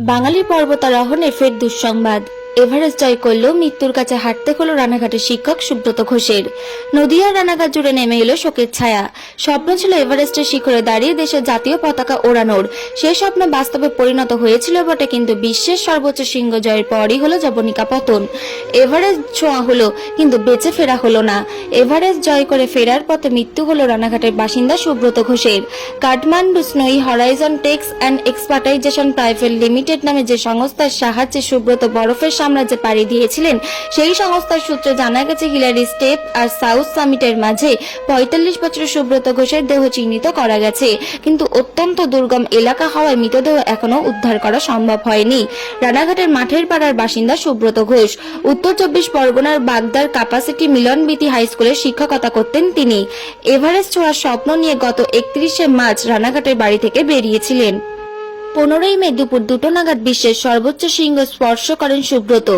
বাঙালি পর্বতারোহণে ফের দুঃসংবাদ। এভারেস্ট জয় করলেও মৃত্যুর কাছে হাঁটতে হলো রানাঘাটের শিক্ষক সুব্রত ঘোষের। নদিয়ার রানাঘাট জুড়ে নেমে এলো শোকের ছায়া। স্বপ্ন ছিল এভারেস্টের শিখরে দাঁড়িয়ে দেশের জাতীয় পতাকা ওড়ানোর। সে স্বপ্ন বাস্তবে পরিণত হয়েছিল বটে, কিন্তু বিশ্বের সর্বোচ্চ সিংহ জয়ের পরই হলো জবনিকা পতন। এভারেস্ট ছোঁয়া হলো, কিন্তু বেঁচে ফেরা হলো না। এভারেস্ট জয় করে ফেরার পথে মৃত্যু হলো রানাঘাটের বাসিন্দা সুব্রত ঘোষের। Kathmandu Snowy Horizon Treks and Expeditions Private Limited নামে যে সংস্থার সাহায্যে সুব্রত বরফের সাম্রাজ্যে পাড়ি দিয়েছিলেন। সেই সংস্থার সূত্রে জানা গেছে, হিলারি স্টেপ আর সাউথ সামিটের মাঝে পঁয়তাল্লিশ বছরের সুব্রত ঘোষের দেহ চিহ্নিত করা গেছে। কিন্তু অত্যন্ত দুর্গম এলাকা হওয়ায় মৃতদেহ এখনও উদ্ধার করা সম্ভব হয়নি। রানাঘাটের মাঠের পাড়ার বাসিন্দা সুব্রত ঘোষ, উত্তর চব্বিশ পরগনার বাগদার কাপাসিটি মিলনবিতি হাই স্কুলে শিক্ষকতা করতেন তিনি। এভারেস্ট ছোঁয়ার স্বপ্ন নিয়ে গত একত্রিশে মার্চ রানাঘাটের বাড়ি থেকে বেরিয়েছিলেন। পনেরোই মে দুপুর দুটো নাগাদ বিশ্বের সর্বোচ্চ শৃঙ্গ স্পর্শ করেন সুব্রত।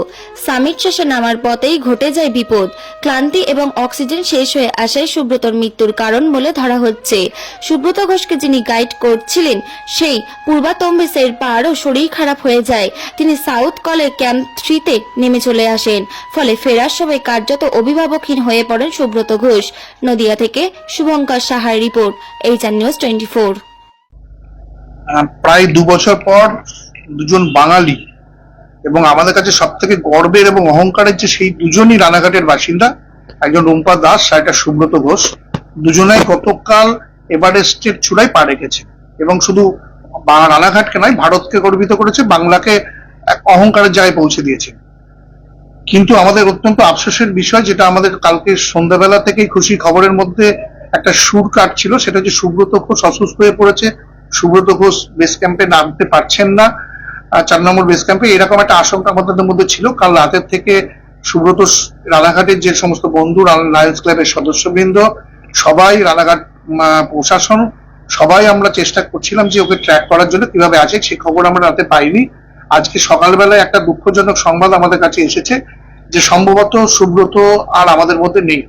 সামিট শেষে নামার পথেই ঘটে যায় বিপদ। ক্লান্তি এবং অক্সিজেন শেষ হয়ে আসায় সুব্রতর মৃত্যুর কারণ বলে ধরা হচ্ছে। সুব্রত ঘোষকে যিনি গাইড করছিলেন, সেই পূর্বাতম্বিসের পাহাড়ও শরীর খারাপ হয়ে যায়। তিনি সাউথ কলের ক্যাম্প থ্রিতে নেমে চলে আসেন। ফলে ফেরার সময় কার্যত অভিভাবকহীন হয়ে পড়েন সুব্রত ঘোষ। নদিয়া থেকে শুভঙ্কর সাহার report H HR news twenty four. প্রায় দু বছর পর দুজন বাঙালি এবং আমাদের কাছে সব থেকে গর্বের এবং অহংকারের যে সেই দুজনই রানাঘাটের বাসিন্দা, একজন রুম্পা দাস আর একটা সুব্রত ঘোষ, দুজনাই গতকাল এভারেস্টের চূড়ায় পা রেখেছে এবং শুধু রানাঘাটকে নয়, ভারতকে গর্বিত করেছে, বাংলাকে এক অহংকারের জায়গায় পৌঁছে দিয়েছে। কিন্তু আমাদের অত্যন্ত আফসোসের বিষয় যেটা আমাদের কালকে সন্ধ্যাবেলা থেকেই খুশি খবরের মধ্যে একটা সুর কাটছিল, সেটা হচ্ছে সুব্রত ঘোষ অসুস্থ হয়ে পড়েছে সুব্রত ঘোষ বেস ক্যাম্পে নামতে পারছেন না। চার নম্বর বেস ক্যাম্পে এরকম একটা আশঙ্কা আমাদের মধ্যে ছিল। কাল রাতের থেকে সুব্রত রানাঘাটের যে সমস্ত বন্ধু লায়ন্স ক্লাবের সদস্যবৃন্দ, সবাই রানাঘাট প্রশাসন, সবাই আমরা চেষ্টা করছিলাম যে ওকে ট্র্যাক করার জন্য কীভাবে আছে, সে খবর আমরা রাতে পাইনি। আজকে সকালবেলায় একটা দুঃখজনক সংবাদ আমাদের কাছে এসেছে যে সম্ভবত সুব্রত আর আমাদের মধ্যে নেই।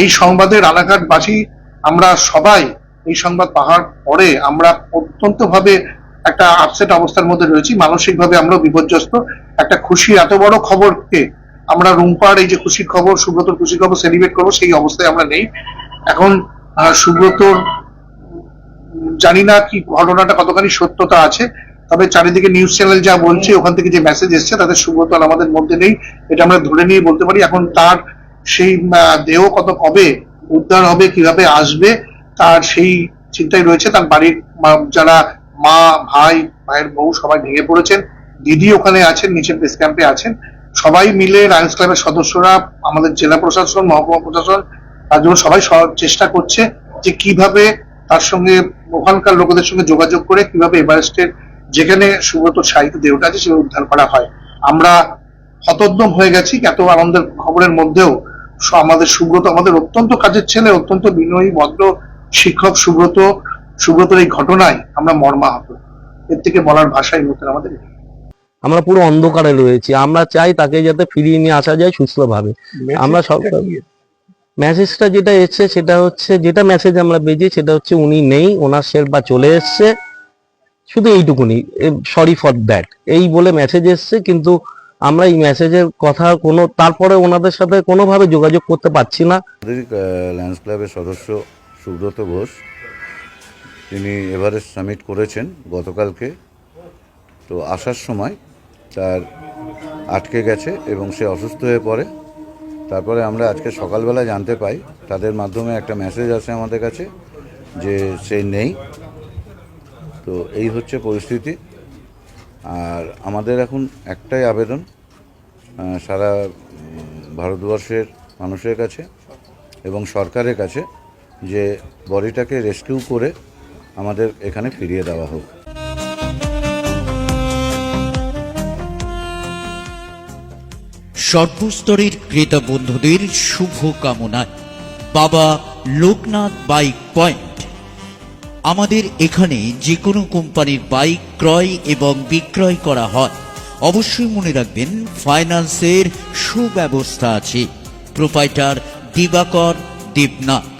এই সংবাদে রানাঘাটবাসী আমরা সবাই এই সংবাদ পাওয়ার পরে আমরা অত্যন্ত ভাবে একটা আপসেট অবস্থার মধ্যে রয়েছি। মানসিক ভাবে আমরা বিপর্যস্ত। একটা খুশি এত বড় খবরকে আমরা রুম্পার এই যে খুশির খবর, সুব্রতর খুশির খবর সেলিব্রেট করব, সেই অবস্থায় আমরা নেই। এখন সুব্রতর জানি না কি ঘটনাটা কতখানি সত্যতা আছে, তবে চারিদিকে নিউজ চ্যানেল যা বলছে, ওখান থেকে যে মেসেজ এসছে তাদের সুব্রত আর আমাদের মধ্যে নেই। এটা আমরা ধরে নিয়ে বলতে পারি। এখন তার সেই দেহ কত কবে উদ্ধার হবে, কীভাবে আসবে তার সেই চিন্তায় রয়েছে। তার বাড়ির যারা মা, ভাই ভাইয়ের বউ সবাই ভেঙে পড়েছেন। দিদি ওখানে আছেন, নিচের বেস ক্যাম্পে আছেন। সবাই মিলে লায়ন্স ক্লাবের সদস্যরা, আমাদের জেলা প্রশাসন, মহকুমা প্রশাসন, তার জন্য সবাই চেষ্টা করছে যে কীভাবে তার সঙ্গে, ওখানকার লোকেদের সঙ্গে যোগাযোগ করে কীভাবে এভারেস্টের যেখানে সুব্রত সাহিত্য দেহটা আছে সেটা উদ্ধার করা হয়। আমরা হতোদ্যম হয়ে গেছি এত আনন্দের খবরের মধ্যেও আমাদের সুব্রত আমাদের অত্যন্ত কাজের ছেলে, অত্যন্ত বিনয়ী, ভদ্র শিক্ষক সুব্রত সুব্রতর এই ঘটনায় আমরা মর্মাহত। এর থেকে বলার ভাষাই নতুন আমাদের আমরা পুরো অন্ধকারে রয়েছি। আমরা চাই তাকে যাতে ফিরিয়ে নিয়ে আসা যায় সুস্থভাবে। আমরা সব মেসেজটা যেটা এসছে সেটা হচ্ছে যেটা মেসেজ আমরা পেয়েছি সেটা হচ্ছে উনি নেই ওনার শেরপা চলে এসছে। শুধু এইটুকুনি। সরি ফর দ্যাট এই বলে মেসেজ এসছে কিন্তু আমরা এই মেসেজের কথা কোনো তারপরে ওনাদের সাথে কোনোভাবে যোগাযোগ করতে পারছি না। লায়ন্স ক্লাবের সদস্য সুব্রত ঘোষ। তিনি এভারেস্ট সামিট করেছেন গতকালকে। তো আসার সময় তার আটকে গেছে এবং সে অসুস্থ হয়ে পড়ে। তারপরে আমরা আজকে সকালবেলা জানতে পাই, তাদের মাধ্যমে একটা মেসেজ আসে আমাদের কাছে যে সে নেই। তো এই হচ্ছে পরিস্থিতি। আর আমাদের এখন একটাই আবেদন সারা ভারতবর্ষের মানুষের কাছে এবং সরকারের কাছে যে বডিটাকে রেস্কিউ করে আমাদের এখানে ফিরিয়ে দেওয়া হোক। সর্বস্তরের ক্রেতা বন্ধুদের শুভ কামনায় বাবা লোকনাথ বাইক পয়েন্ট। আমাদের এখানে যে কোনো কোম্পানির বাইক ক্রয় এবং বিক্রয় করা হয়। অবশ্যই মনে রাখবেন, ফাইন্যান্সের সুব্যবস্থা আছে। প্রোপাইটার দিবাকর দেবনাথ।